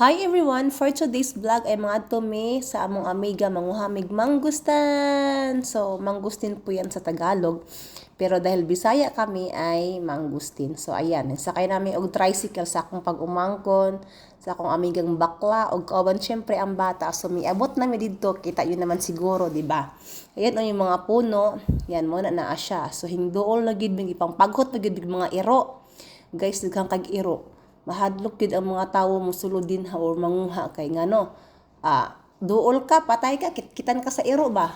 Hi everyone! For today's vlog ay mga tumi sa among amiga manguhamig mangustan. So, mangustin po yan sa Tagalog. Pero dahil Bisaya kami ay mangustin. So, ayan. Sakay namin og tricycle sa akong pag-umangkon, sa akong amigang bakla, og kauban syempre ang bata. So, miabot namin dito. Kita yun naman siguro, di ba? Ayan o yung mga puno. Yan, muna na siya. So, hingdool na gid, pang paghot na mga iro. Guys, daghang kag iro mahadlok gid ang mga tawo mosulod din ha or manguha kay ngano ah duol ka patay ka kit kitan ka sa iro ba?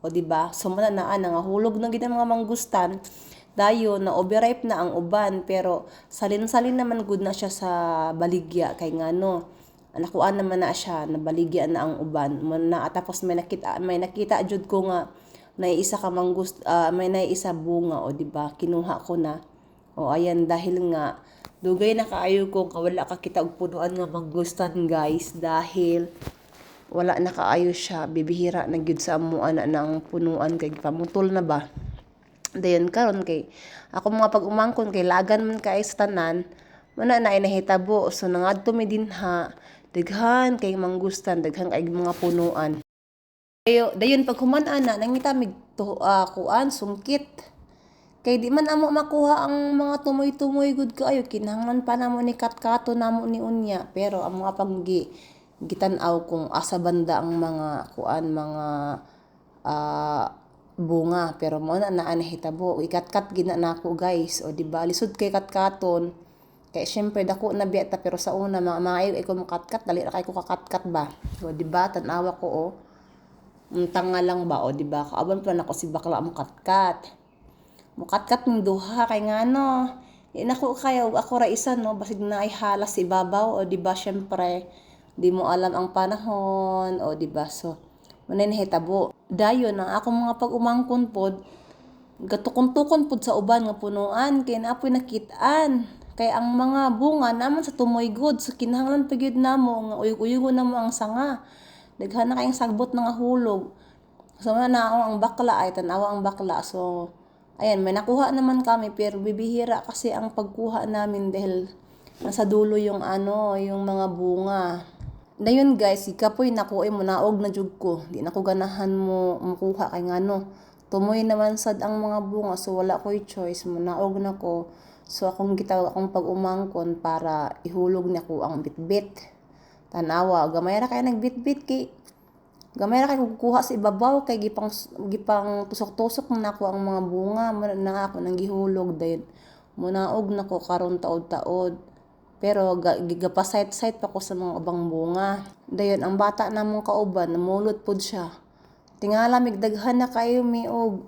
O di ba? So man naa nga hulog na gid mga manggustan dayo na overripe na ang uban pero salin-salin naman gud na siya sa baligya kay ngano nakuan naman na siya na baligya na ang uban. Na tapos may nakita may nakita jud ko nga may isa ka manggust uh, may nay isa bunga o di ba? Kinuha ko na. O ayan dahil nga Dugay na kaayo kung kawala ka kita og punuan nga manggustan guys dahil wala na kaayo siya bibihira na gyud sa amo ana nang punuan kay pamutol na ba. Dayon karon kay ako mga pag-umangkon kay lagan man kay sa tanan mana na nahitabo so nangadto mi dinha daghan kay manggustan daghan kay mga punuan. Dayo dayon pag human ana nangita mig to uh, kuan sungkit Kay di man amo makuha ang mga tumoy-tumoy gud kaayo kinahanglan pa namo ni katkato namo ni unya. Pero ang mga paggi gitan-aw kung asa banda ang mga kuan mga uh, bunga. Pero mo na naa nahitabo ikatkat gina nako guys. O di ba? Lisod kay katkaton. Kay syempre dako na biyata pero sa una mga maayo ay ko makatkat. Dali ra kay ko kakatkat ba? O di ba? Tan-awa ko o oh. tanga lang ba? O di ba? Kaaban pa nako si bakla mo katkat mukatkat ng duha kay ngano inako kayo ako ra isa no? Basig na ay halas ibabaw o di ba syempre di mo alam ang panahon o di ba? So manen hitabo. Dayon ang ako mga pag-umangkon pod gatukon-tukon pod sa uban nga punuan kay naapoy nakitaan. Kay ang mga bunga naman sa tumoy good so kinahanglan pagyud namo nga uyog-uyugon namo ang sanga. Daghan na kayong sagbot nga hulog. So na ang bakla ay tanawa ang bakla. So Ayan, may nakuha naman kami pero bibihira kasi ang pagkuha namin dahil nasa dulo yung ano, yung mga bunga. Dayon guys, ikapoy nakuha mo naog na jud ko. Di na ganahan mo makuha kay ngano. Tumoy naman sad ang mga bunga so wala ko'y choice mo naog na ko. So akong gitaw akong pag-umangkon para ihulog na ko ang bitbit. Tanawa, gamay ra kay nagbitbit kay Gamay ra kay kukuha sa ibabaw kay gipang gipang tusok-tusok na nako ang mga bunga na ako nang gihulog dayon. Munaog nako karon taod-taod. Pero gigapasayt-sayt pa ko sa mga ubang bunga. Dayon ang bata namong kauban namulot pud siya. Tingala migdaghan na kayo miog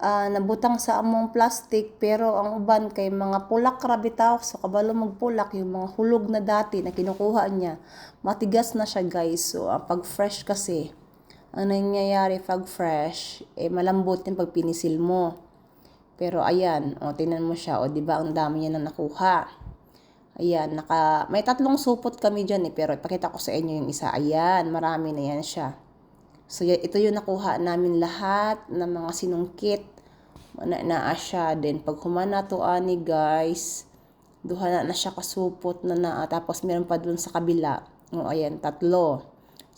uh, nabutang sa among plastic pero ang uban kay mga pulak ra bitaw so kabalo magpulak yung mga hulog na dati na kinukuha niya matigas na siya guys so uh, pag fresh kasi ang nangyayari pag fresh, eh malambot yung pag pinisil mo. Pero ayan, o tingnan mo siya, o di ba ang dami niya na nakuha. Ayan, naka, may tatlong supot kami dyan eh, pero ipakita ko sa inyo yung isa. Ayan, marami na yan siya. So, ito yung nakuha namin lahat ng mga sinungkit. Na, naa siya. Then, pag humana to ani guys, duha na, na siya kasupot na na. Tapos, meron pa dun sa kabila. O, ayan, tatlo.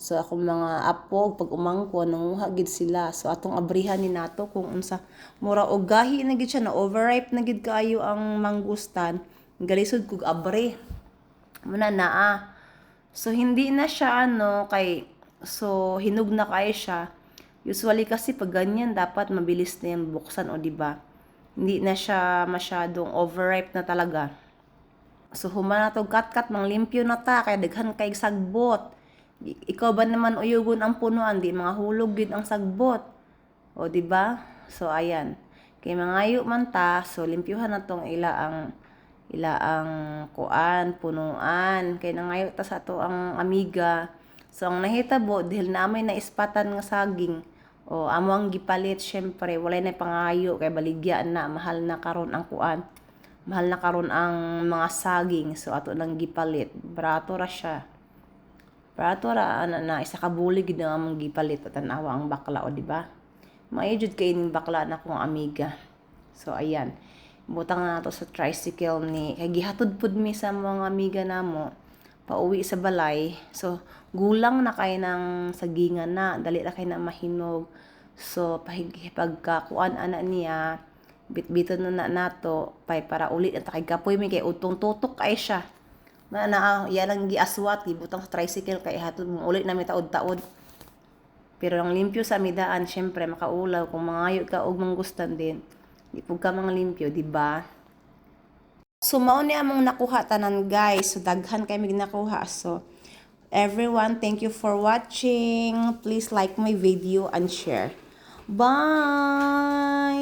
So akong mga apo pag umangko nanguha gid sila. So atong abrihan ni nato kung unsa mura og gahi na gid siya na overripe na gid kaayo ang mangustan. Galisod kog abre. Muna naa. So hindi na siya ano kay so hinug na kay siya. Usually kasi pag ganyan dapat mabilis na yung buksan o ba? Hindi na siya masyadong overripe na talaga. So humana to kat-kat mang limpyo na ta kay daghan kay sagbot ikaw ba naman uyugon ang punuan di mga hulog gid ang sagbot o di ba so ayan kay mga ayo man ta so limpyuhan na tong ila ang ila ang kuan punuan kay nangayo ta sa to ang amiga so ang nahitabo dahil naamay na ispatan nga saging o amo ang gipalit syempre walay na pangayo kay baligyan na mahal na karon ang kuan mahal na karon ang mga saging so ato nang gipalit barato ra siya para to ra ana na isa ka bulig gid nga mong gipalit at tanawa ang bakla o di ba? Maayo jud kay ning bakla na kong amiga. So ayan. Butang na to sa tricycle ni kay gihatod pud mi sa mga amiga namo pauwi sa balay. So, gulang na kay ng sagingan na, dali na kay na mahinog. So, pagkakuan ana niya, bitbito na na nato, pay para ulit at kay kapoy mi kay utong tutok kay siya. Na na iya lang giaswat, gibutang sa tricycle kay hatod mo ulit na taod-taod. Pero ang limpyo sa midaan, syempre makaulaw kung mangayo ka og manggustan din. Di pug ka mga limpyo, di ba? So mao ni among nakuha tanan guys. So daghan kay mig nakuha. So everyone, thank you for watching. Please like my video and share. Bye.